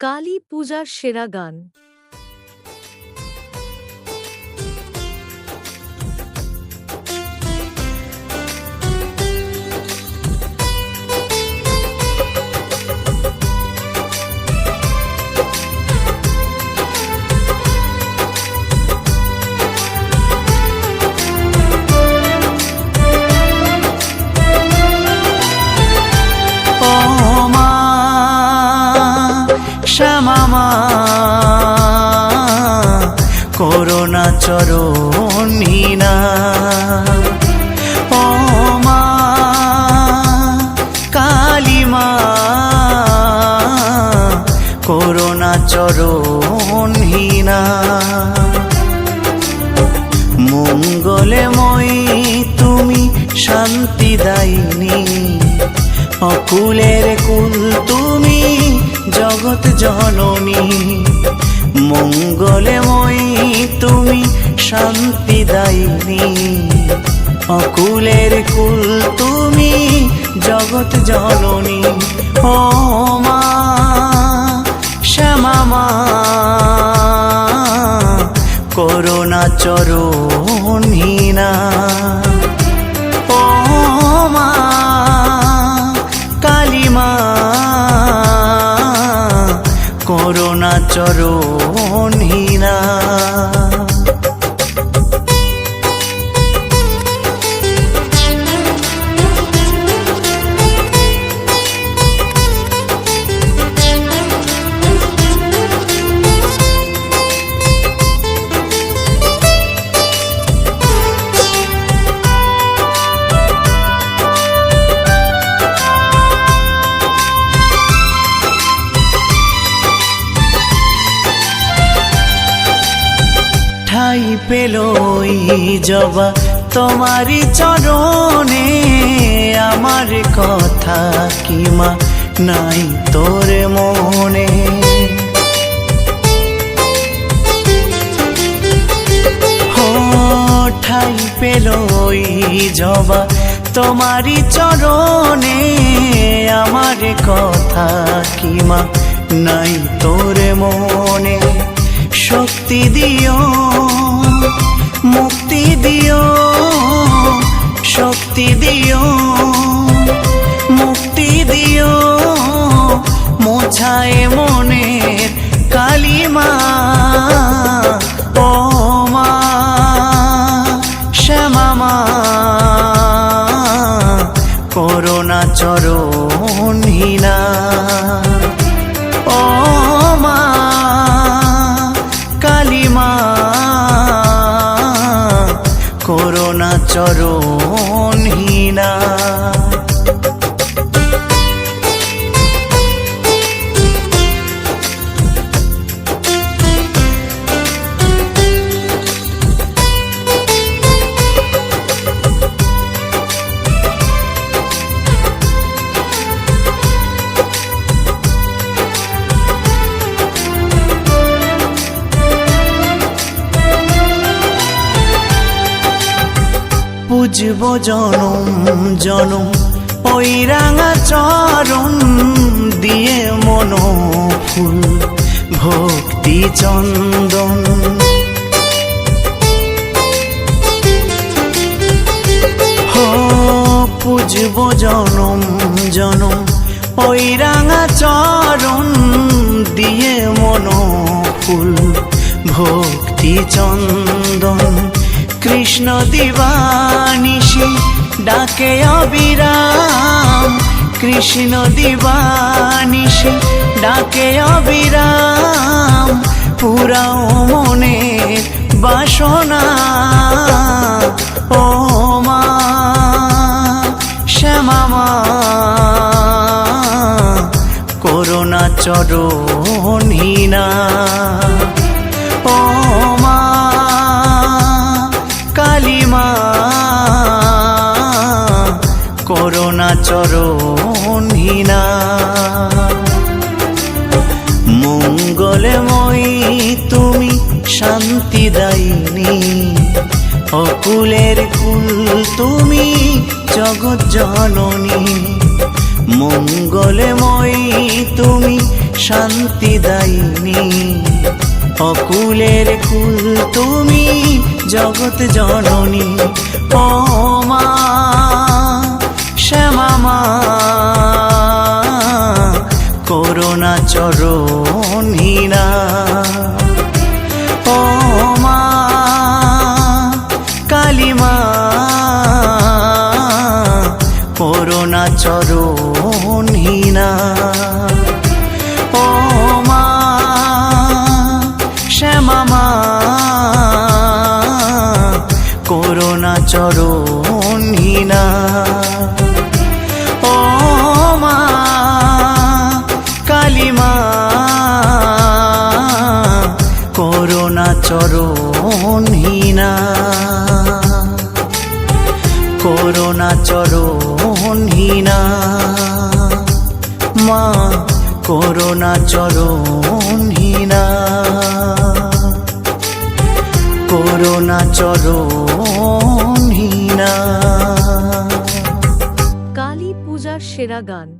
কালী পূজার সেরা গান করোনা চরণীনা ও মা কালী মা করোনা চরণীনা মঙ্গলে মই তুমি শান্তি দাইনি অকুলের কুল তুমি জগৎ জননী, মঙ্গলে মই তুমি শান্তি দাইনি অকুলের কুল তুমি জগৎ জননী, ও মা, শ্যামা মা। করোনা চরণীনা করোনা পেলই জবা তোমারি চরণে, আমার কথা কিমা নাই তোর মনে? ঠাই পেলই জবা তোমারি চরণে, আমার কথা কিমা নাই তোর মনে? শক্তি দিও মুক্তি দিও শক্তি দিও মুক্তি দিও মোছায় মনের কালিমা। ও মা করোনা চরণীনা ও করোনা চরণীনা পুজব জনম জনম। ওই রাঙা চরণ দিয়ে মন ফুল ভক্তি চন্দন। পুজব জনম জনম। ওই রাঙা চরণ দিয়ে মন ফুল ভক্তি চন্দন। কৃষ্ণ দিবানিশি ডাকে অবিরাম, কৃষ্ণ দিবানিশি ডাকে অবিরাম, পুরাও মনে বাসনা। ও মা, শ্যামা মা করোনা চরণীনা করোনা চরণীনা মঙ্গলময়ী তুমি শান্তি দাইনি অকুলের কুল তুমি জগৎ জননী। মঙ্গলময়ী তুমি শান্তি দাইনি অকুলের কুল তুমি জগৎ জননী। ও মা শ্যামা চরণ করোনা চরণীনা ও মা কালিমা করোনা চরণ ও করোনা চরণীনা মা করোনা চরণীনা করোনা চরণীনা কালী পূজার সেরা গান।